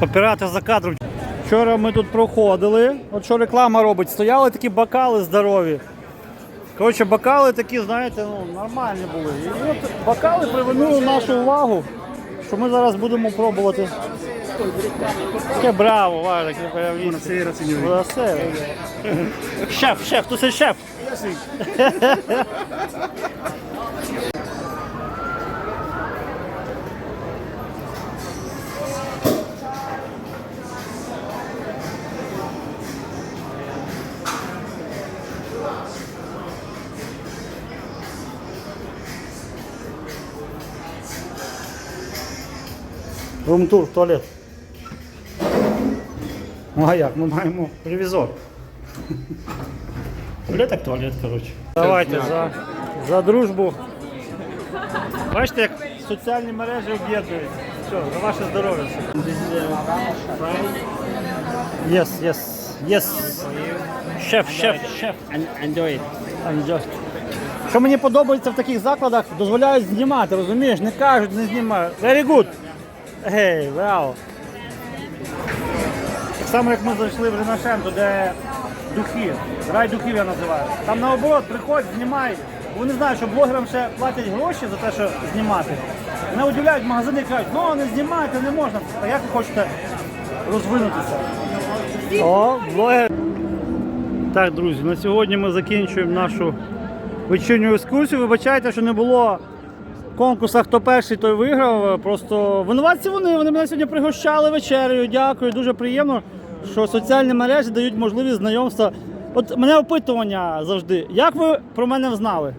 Попирати за кадром. Вчора ми тут проходили, от що реклама робить, стояли такі бокали здорові. Коротше, бокали такі, знаєте, ну, нормальні були. І от бокали привернули нашу увагу, що ми зараз будемо пробувати. Таке браво. Buonasera. Шеф, шеф, sei шеф. Рум-тур, туалет. Ну а як? Ми маємо ревізор. Туалет як туалет, коротше. Давайте за, за дружбу. Бачите, як соціальні мережі об'єднують. Все, за ваше здоров'я. Yes, yes, yes. Шеф, шеф, шеф. Enjoy it. Enjoy. Що мені подобається в таких закладах, дозволяють знімати, розумієш? Не кажуть, не знімають. Very good. Гей, wow. Так само, як ми зайшли в Ренашенту, де духи, рай духів я називаю. Там наоборот, приходь, знімай. Вони знають, що блогерам ще платять гроші за те, що знімати. Вони удивляють магазини і кажуть, ну не знімайте, не можна. А як ви хочете розвинутися? О, блогер. Так, друзі, на сьогодні ми закінчуємо нашу вечірню екскурсію. Вибачайте, що не було конкурсу, хто перший, той виграв. Просто винуватці вони, вони мене сьогодні пригощали вечерею. Дякую, дуже приємно, що соціальні мережі дають можливість знайомства. От мене опитування завжди. Як ви про мене знали?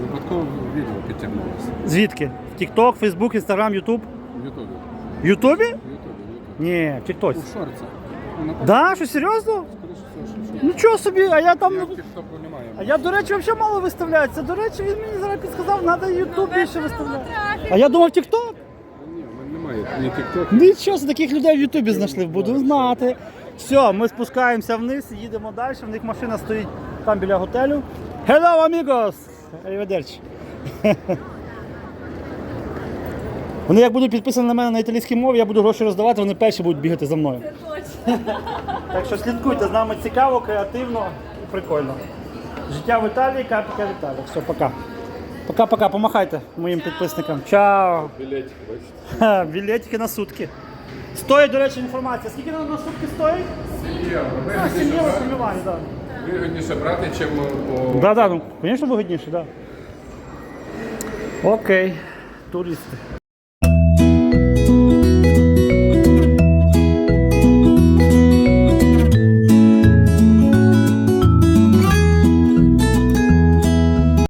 Випадково відео підтягнулося. Звідки? В TikTok, Facebook, Instagram, YouTube? В Ютубі. В Ютубі? Ютубі, Ютубі. Ні, в TikTok. У шорці. Да, що серйозно? скоріше всього, що в шорці. Нічого собі, а я там. Я немає. А я, до речі, взагалі мало виставляється. До речі, він мені зараз підсказав, треба YouTube більше виставляти. А я думав TikTok. Ні, в мене немає ні тікток. Нічого, таких людей в Ютубі знайшли, буду знати. Все, ми спускаємося вниз, їдемо далі. В них машина стоїть там біля готелю. Hello, amigos! Arrivederci. Вони як будуть підписані на мене на італійській мові, я буду гроші роздавати, вони перші будуть бігати за мною. Так що слідкуйте, з нами цікаво, креативно і прикольно. Життя в Італії, капіка в Італії. Все, пока. Пока-пока, помахайте моїм підписникам. Чао! Білетики, бачите? Білетики на сутки. Стоїть, до речі, інформація. Скільки на, на сутки стоїть? А, 7 євро так. Вигідніше брати, чим по... Да, да, ну, звісно, вигідніше, так. Окей, туристи.